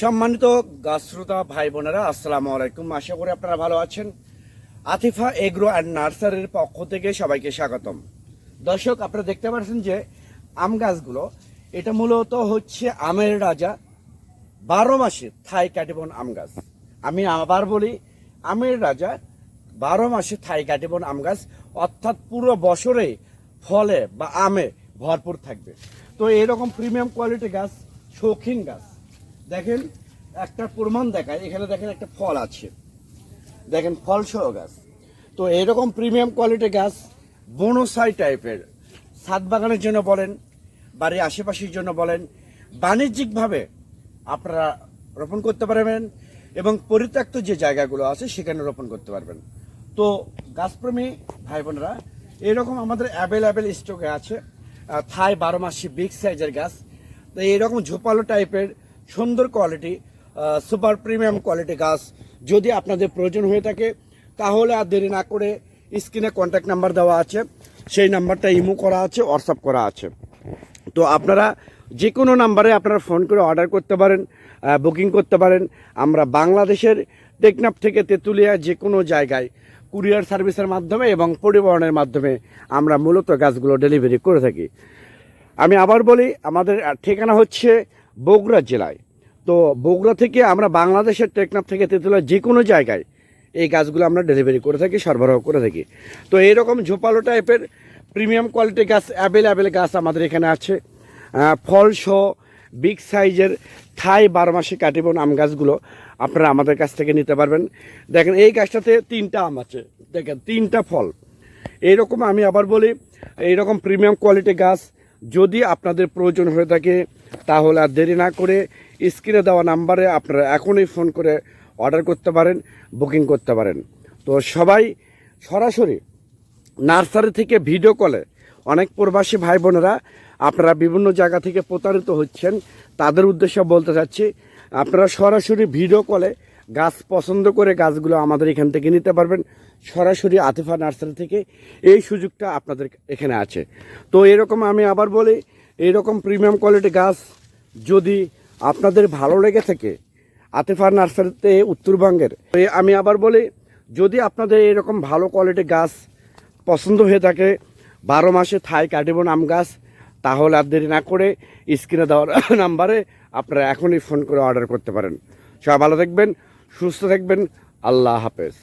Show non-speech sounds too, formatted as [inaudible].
সম্মানিত গাছশ্রোতা ভাই বোনেরা আসসালামু আলাইকুম। আশা করি আপনারা ভালো আছেন। আতিফা এগ্রো অ্যান্ড নার্সারির পক্ষ থেকে সবাইকে স্বাগতম। দর্শক, আপনারা দেখতে পাচ্ছেন যে আম গাছগুলো, এটা মূলত হচ্ছে আমের রাজা বারো মাসে থাই কাটিবন আম গাছ। আমি আবার বলি, আমের রাজা বারো মাসে থাই কাটিবন আম গাছ, অর্থাৎ পুরো বছরে ফলে বা আমে ভরপুর থাকবে। তো এরকম প্রিমিয়াম কোয়ালিটি গাছ, শৌখিন গাছ দেখেন, একটা প্রমাণ দেখায় এখানে দেখেন একটা ফল আছে। দেখেন, ফল সহ গাছ। তো এরকম প্রিমিয়াম কোয়ালিটি গাছ, বনসাই টাইপের, ছাদ বাগানের জন্য বলেন, বাড়ির আশেপাশের জন্য বলেন, বাণিজ্যিকভাবে আপনারা রোপণ করতে পারবেন এবং পরিত্যক্ত যে জায়গাগুলো আছে, সেখানে রোপণ করতে পারবেন। তো গাছপ্রেমী ভাই বোনেরা এরকম আমাদের অ্যাভেলেবেল স্টকে আছে। থাই বারো মাসি বিগ সাইজের গাছ। তো এইরকম ঝোপালো টাইপের সুন্দর কোয়ালিটি সুপার প্রিমিয়াম কোয়ালিটি গাছ যদি আপনাদের প্রয়োজন হয়ে থাকে, তাহলে আর দেরি না করে স্ক্রিনে কন্ট্যাক্ট নাম্বার দেওয়া আছে, সেই নাম্বারটা ইমো করা আছে হোয়াটসঅ্যাপ করা আছে। তো আপনারা যে কোনো নাম্বারে আপনারা ফোন করে অর্ডার করতে পারেন বুকিং করতে পারেন। আমরা বাংলাদেশের টেকনাফ থেকে তেঁতুলিয়া যে কোনো জায়গায় কুরিয়ার সার্ভিসের মাধ্যমে এবং পরিবহনের মাধ্যমে আমরা মূলত গাছগুলো ডেলিভারি করে থাকি। আমি আবার বলি, আমাদের ঠিকানা হচ্ছে বগুড়া জেলায়। তো বগুড়া থেকে আমরা বাংলাদেশের টেকনাফ থেকে তেঁতুলিয়া যে কোনো জায়গায় এই গাছগুলো আমরা ডেলিভারি করে থাকি, সরবরাহ করে থাকি। তো এইরকম ঝোপালো টাইপের প্রিমিয়াম কোয়ালিটি গাছ অ্যাভেলেবেল গাছ আমাদের এখানে আছে। ফল সহ বিগ সাইজের থাই বারো মাসে কাটিবন আম গাছগুলো আপনারা আমাদের কাছ থেকে নিতে পারবেন। দেখেন, এই গাছটাতে তিনটা আম আছে। দেখেন, তিনটা ফল। এইরকম আমি আবার বলি এইরকম প্রিমিয়াম কোয়ালিটি গাছ যদি আপনাদের প্রয়োজন হয়ে থাকে তাহলে আর দেরি না করে স্ক্রিনে দেওয়া নাম্বারে আপনারা এখনই ফোন করে অর্ডার করতে পারেন, বুকিং করতে পারেন। তো সবাই সরাসরি নার্সারি থেকে ভিডিও কলে অনেক প্রবাসী ভাই বোনেরা আপনারা বিভিন্ন জায়গা থেকে প্রতারিত হচ্ছেন, তাদের উদ্দেশ্যে বলতে চাচ্ছি, আপনারা সরাসরি ভিডিও কলে গাছ পছন্দ করে গাছগুলো আমাদের এখান থেকে নিতে পারবেন, সরাসরি আতিফা নার্সারি থেকে এই সুযোগটা আপনাদের এখানে আছে। তো এরকম আমি আবার বলি এইরকম প্রিমিয়াম কোয়ালিটি গাছ যদি আপনাদের ভালো লেগে থাকে, আতিফা নার্সারিতে, উত্তরবঙ্গের আমি আবার বলি, যদি আপনাদের এরকম ভালো কোয়ালিটি গাছ পছন্দ হয়ে থাকে, বারো মাসে থাই কাটিবন আম গাছ, তাহলে আর দেরি না করে স্ক্রিনে দেওয়ার [laughs] নাম্বারে আপনারা এখনই ফোন করে অর্ডার করতে পারেন। সবাই ভালো থাকবেন, সুস্থ থাকবেন, আল্লাহ হাফেজ।